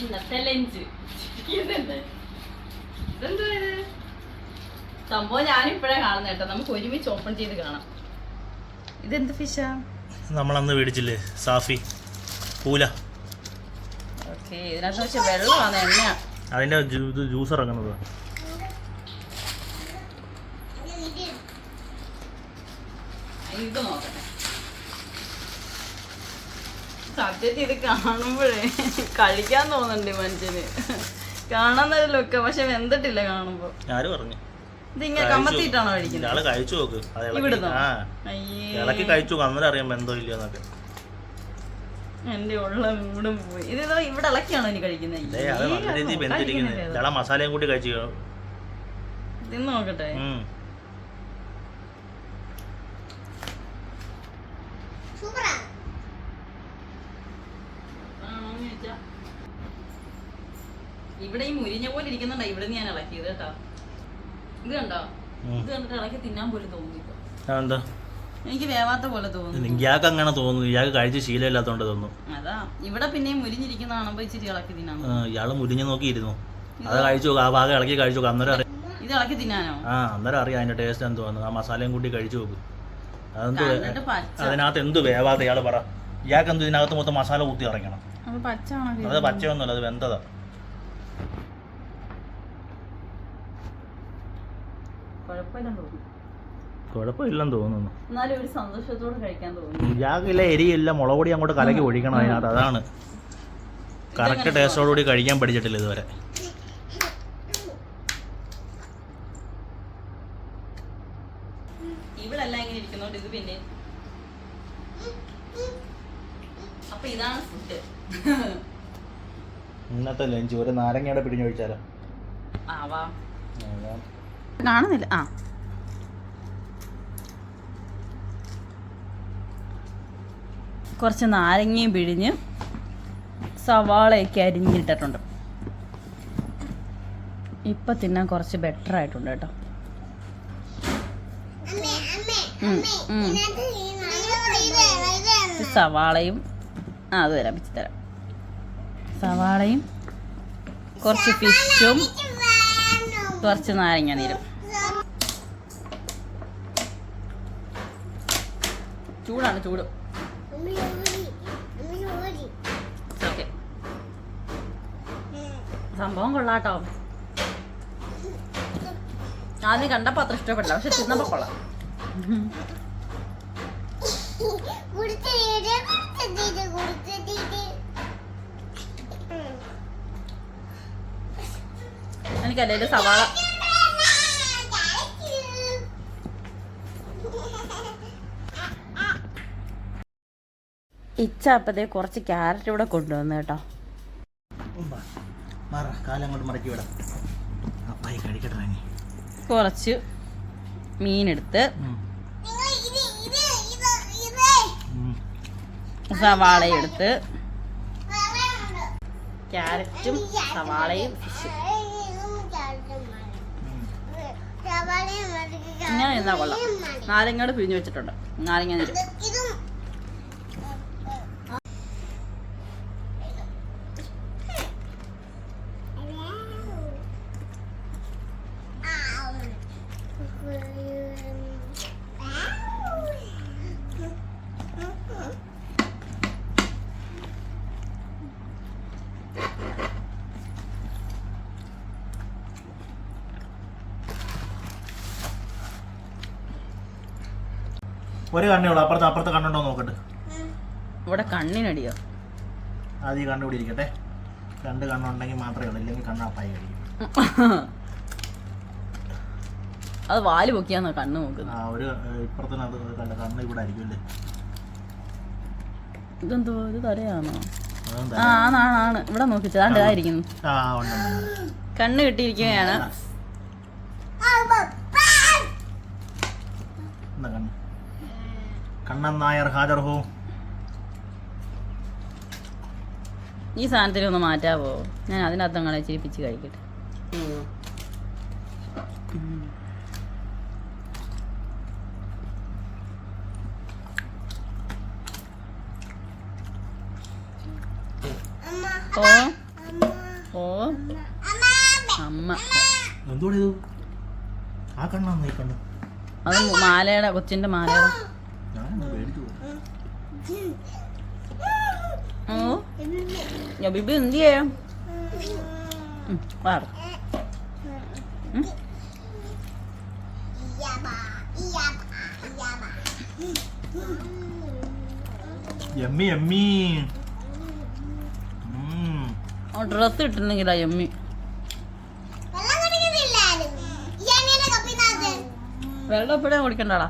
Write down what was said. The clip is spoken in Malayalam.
ഇന്നത്തെ ലഞ്ച് സംഭവം ഞാനിപ്പോഴാ കാണുന്നത് കേട്ടോ. നമുക്ക് ഒരുമിച്ച് ഓപ്പൺ ചെയ്ത് കാണാം. ഇതെന്ത് ഫിഷാ നമ്മളന്ന് മേടിച്ചില്ലേ? സാഫി. പൂല. ഓക്കെ ഇതിനകത്ത് വെച്ച് വെള്ളമാണ് എണ്ണ അതിന്റെ ഇത് ജ്യൂസ് ഇറങ്ങുന്നത്. ഇത് നോക്കട്ടെ സത്യത്തിൽ ഇത് കാണുമ്പോഴേ കളിക്കാൻ തോന്നുന്നുണ്ട് മനുഷ്യന്. കാണാൻ നല്ല ലുക്ക് പക്ഷെ വെന്തിട്ടില്ല കാണുമ്പോ. ആര് പറഞ്ഞു. ഇതിങ്ങനെ കമ്മത്തിട്ടാണോ കഴിക്കുന്നത്? ഇയാൾ കഴിച്ചു നോക്ക്. ഇവിടുന്നോ? ഇളക്കി കഴിച്ചു നോക്ക്. അന്നേരം അറിയാം ബന്ധം ഇല്ലയോ എന്നൊക്കെ. എന്റെ ഉള്ള മൂടും പോയി. ഇത് ഇവിടെ ഇളക്കിയാണോ ഇനി കഴിക്കുന്നത്? മസാലയും കൂട്ടി കഴിച്ചു ഇത് ഇവിടെ ഈ മുരിഞ്ഞ പോലെ ഇരിക്കുന്നുണ്ടോ? ഇവിടെ ഞാൻ ഇളക്കിയത് കേട്ടോ. ഇത് കണ്ടോ? ഇത് കണ്ടിട്ട് ഇളക്കി തിന്നാൻ പോലും അതെന്താ എനിക്ക് വേവാത്ത പോലെ തോന്നുന്നു. ഇയാൾക്ക് അങ്ങനെ തോന്നുന്നു. ഇയാൾക്ക് കഴിച്ച് ശീലമില്ലാത്തോണ്ട് തോന്നുന്നു. അതാ. ഇവിടെ പിന്നെ മുരിഞ്ഞിരിക്കുന്ന കാണുമ്പോ ഇച്ചിരി ഇളക്കി തിന്നാൻ ഇയാൾ മുരിഞ്ഞു നോക്കിയിരുന്നു. അത് കഴിച്ചു ആ ഭാഗം ഇളക്കി കഴിച്ചു നോക്ക്. അന്നേരം അറിയാം. ഇത് ഇളക്കി തിന്നാനോ? ആ അന്നേരം അറിയാം അതിന്റെ ടേസ്റ്റ് എന്ത് വന്നു ആ മസാലയും കൂട്ടി കഴിച്ചു നോക്ക്. അതെന്ത് അതിനകത്ത് എന്ത് വേവാത്ത ഇയാൾ പറ. ഇയാൾക്ക് എന്ത് ഇതിനകത്ത് മൊത്തം മസാല കൂട്ടി ഇറങ്ങണം. അത് പച്ചയൊന്നുമല്ല അത് വെന്തതാ. കുഴപ്പമില്ലെന്ന് തോന്നുന്നു. എന്നാലും ഒരു സന്തോഷത്തോടെ കഴിക്കാൻ തോന്നുന്നു. ഇയാൾക്കില്ല എരിയില്ല മുളക് പൊടി അങ്ങോട്ട് കലക്കി ഒഴിക്കണം അതിനകത്ത്. അതാണ്. കറക്റ്റ് ടേസ്റ്റോടുകൂടി കഴിക്കാൻ പഠിച്ചിട്ടില്ല ഇതുവരെ. ഇങ്ങനെ ഇരിക്കുന്നോണ്ട് ഇത് പിന്നെ. അപ്പൊ ഇതാണ് ഫുഡ് ഇന്നത്തെ ലഞ്ച് ഒരു നാരങ്ങയുടെ പിടിഞ്ഞൊഴിച്ചാലോ? ആവാ. കാണുന്നില്ല. ആ. കുറച്ച് നാരങ്ങയും പിഴിഞ്ഞ് സവാളയൊക്കെ അരിഞ്ഞിട്ടിട്ടുണ്ട്. ഇപ്പൊ തിന്നാൻ കുറച്ച് ബെറ്റർ ആയിട്ടുണ്ട് കേട്ടോ. സവാളയും ആ അത് തരാം വെച്ച് തരാം. സവാളയും കുറച്ച് ഫിഷും കുറച്ച് നാരങ്ങ നീരും ചൂടാണ് ചൂട് സംഭവം കൊള്ളാട്ടോ ആദ്യം കണ്ടപ്പോ അത്ര ഇഷ്ടപ്പെട്ടില്ല പക്ഷെ തിന്നപ്പോ കൊള്ളാം എനിക്കല്ലേ സവാള? ഇച്ച അപ്പതേ കുറച്ച് ക്യാരറ്റ് ഇവിടെ കൊണ്ടുവന്നു കേട്ടോ. കുറച്ച് മീനെടുത്ത് സവാള എടുത്ത് ക്യാരറ്റും സവാളയും ഫിഷും ഇങ്ങനെ നിന്നാ കൊള്ളാം. നാരങ്ങയോട് പിഴിഞ്ഞു വെച്ചിട്ടുണ്ട്. നാരങ്ങ നീര് ഒരു കണ്ണേ ഉള്ളൂ. അപ്പുറത്ത് അപ്പുറത്ത് കണ്ണുണ്ടോ നോക്കട്ടെ. ഇവിടെ കണ്ണിനടിയോ? ആദ്യം ഈ കൂടി ഇരിക്കട്ടെ. രണ്ട് കണ്ണുണ്ടെങ്കിൽ മാത്രമേ ഉള്ളൂ. ഇല്ലെങ്കിൽ കണ്ണാപ്പായി കഴിക്കും അത് വാൽ പൊക്കിയാന്നോ കണ്ണ് നോക്കുന്നത്. ആ ഒരു ഏഹ്, ഇപ്പുറത്തിനകത്ത് കണ്ട കണ്ണ് ഇവിടെ ആയിരിക്കും അല്ലേ? ഇതെന്തോ ഇത് തലയാണോ? ആ ആണാണ് ഇവിടെ നോക്കിച്ചത് ഇതായിരിക്കുന്നു. ആ ഉണ്ട് ഉണ്ട്, ഉണ്ട്. കണ്ണ് കിട്ടിയിരിക്കുകയാണ്. എന്താ കണ്ണ്. കണ്ണൻ നായർ ഹാജർ ഹോ. ഈ സാധനത്തിനൊന്ന് മാറ്റാവോ? ഞാൻ അതിനകത്ത് നിങ്ങളെ ചിരിപ്പിച്ച് കഴിക്കട്ടെ. അമ്മ ആ അത് മാലയുടെ കൊച്ചിന്റെ മാലയുടെ പോയി. ഓ ഞാൻ ബിബി എന്ത് ചെയ്യാം? ഉം, വാട. ഉം. Yummy yummy. ഡ്രസ്സ് ഇട്ടിരുന്നെങ്കിലാ എമ്മി വെള്ളം എപ്പോഴാ കുടിക്കണ്ടടാ?